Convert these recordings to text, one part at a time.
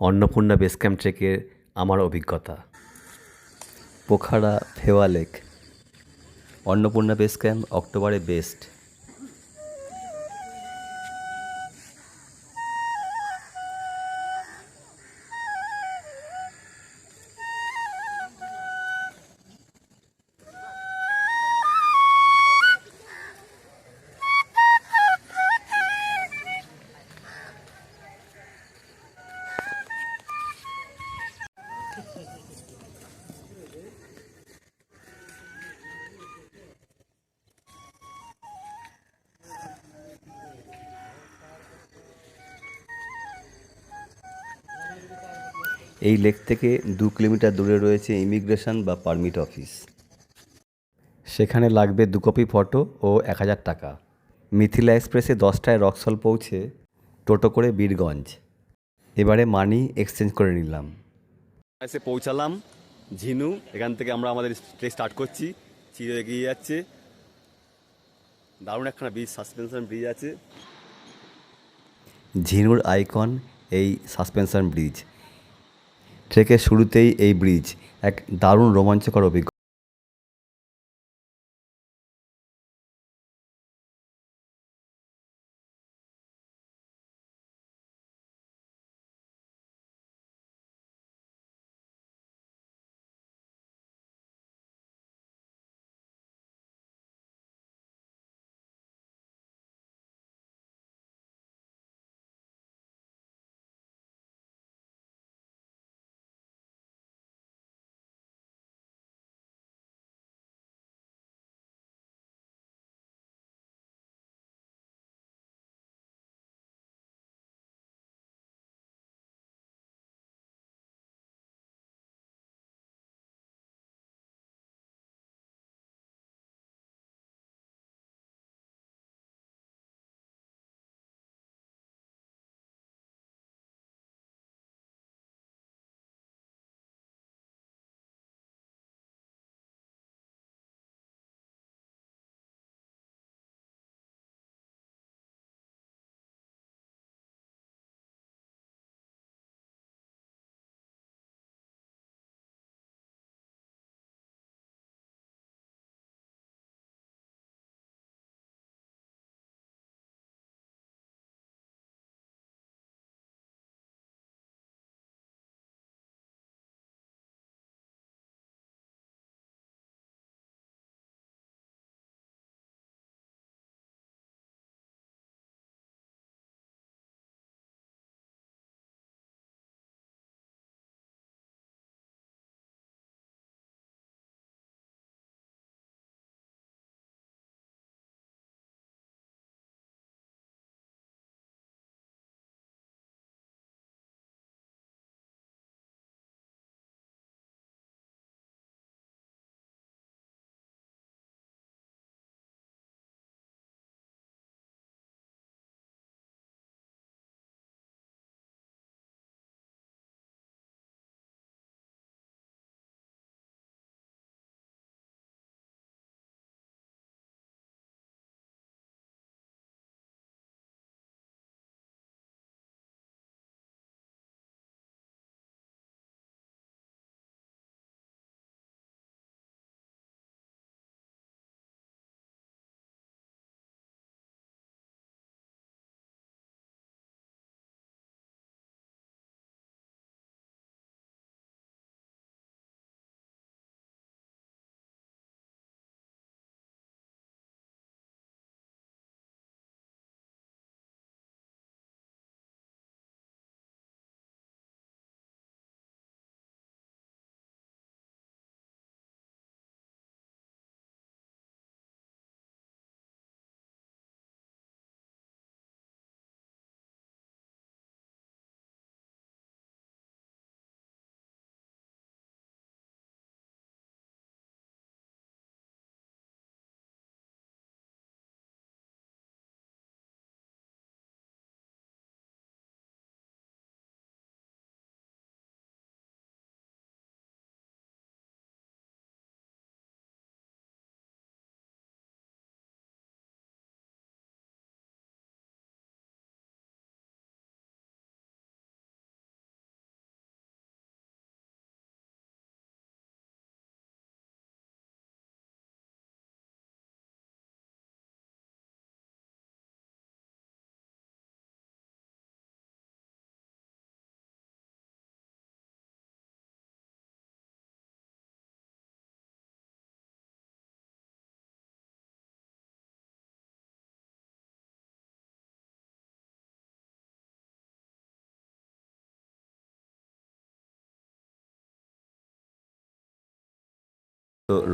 Annapurna base camp ট্রেকের আমার অভিজ্ঞতা। Pokhara Phewa lake Annapurna base camp অক্টোবরে বেস্ট এই লেক থেকে দু কিলোমিটার দূরে রয়েছে ইমিগ্রেশন বা পারমিট অফিস। সেখানে লাগবে দু কপি ফটো ও এক হাজার টাকা। মিথিলা এক্সপ্রেসে দশটায় রক্সল পৌঁছে টোটো করে বীরগঞ্জ। এবারে মানি এক্সচেঞ্জ করে নিলাম। এসে পৌঁছালাম। ঝিনু, এখান থেকে আমরা আমাদের ট্রেক স্টার্ট করছি। চিড়ে এগিয়ে যাচ্ছে। দারুণ একখানা ব্রিজ সাসপেনশন ব্রিজ আছে। ঝিনুর আইকন এই সাসপেনশন ব্রিজ ট্রেকের শুরুতেই এই ব্রিজ এক দারুণ রোমাঞ্চকর অভিজ্ঞতা।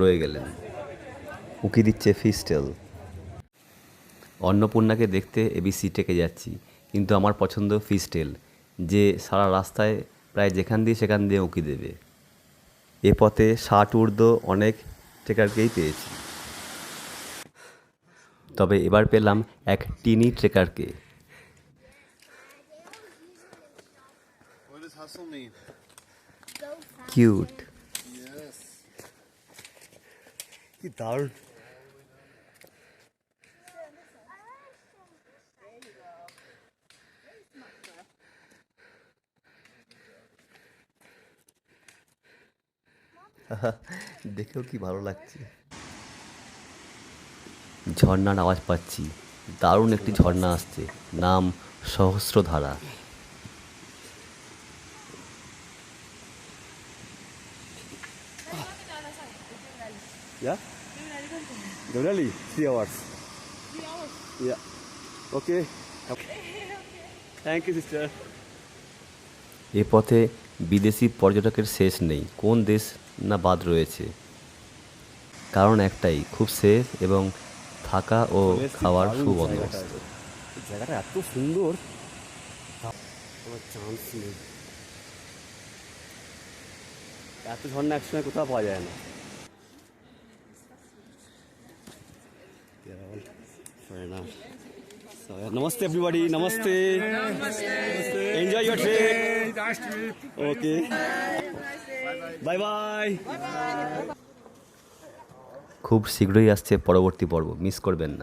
রয়ে গেলেন। উকি দিচ্ছে ফিস্টেল। অন্নপূর্ণাকে দেখতে এবিসি টেকে যাচ্ছি, কিন্তু আমার পছন্দ ফিস্টেল, যে সারা রাস্তায় প্রায় যেখান দিয়ে সেখান দিয়ে উকি দেবে। এ পথে ষাট ঊর্ধ্ব অনেক ট্রেকারকেই পেয়েছি। তবে এবার পেলাম এক টিনি ট্রেকারকে? কিউট। কি দারুণ। দেখেও কি ভালো লাগছে। ঝর্ণার আওয়াজ পাচ্ছি। দারুণ একটি ঝর্ণা আসছে। নাম সহস্রধারা। Yeah? Definitely three hours. Three hours. Yeah. Okay. okay. Thank you, sister. এ পথে বিদেশি পর্যটকের শেষ নেই কোন দেশ না বাদ রয়েছে কারণ একটাই খুব সেফ এবং থাকা ও খাওয়ার সুবন্দোবস্ত জায়গাটা। এত সুন্দর চান্স নেই এত ঝর্ণা একসঙ্গে কোথাও পাওয়া যায় না Fair enough. So, yeah, namaste everybody. Namaste. namaste. Enjoy your trip. Okay. Bye bye. খুব শীঘ্রই আসছে পরবর্তী পর্ব মিস করবেন না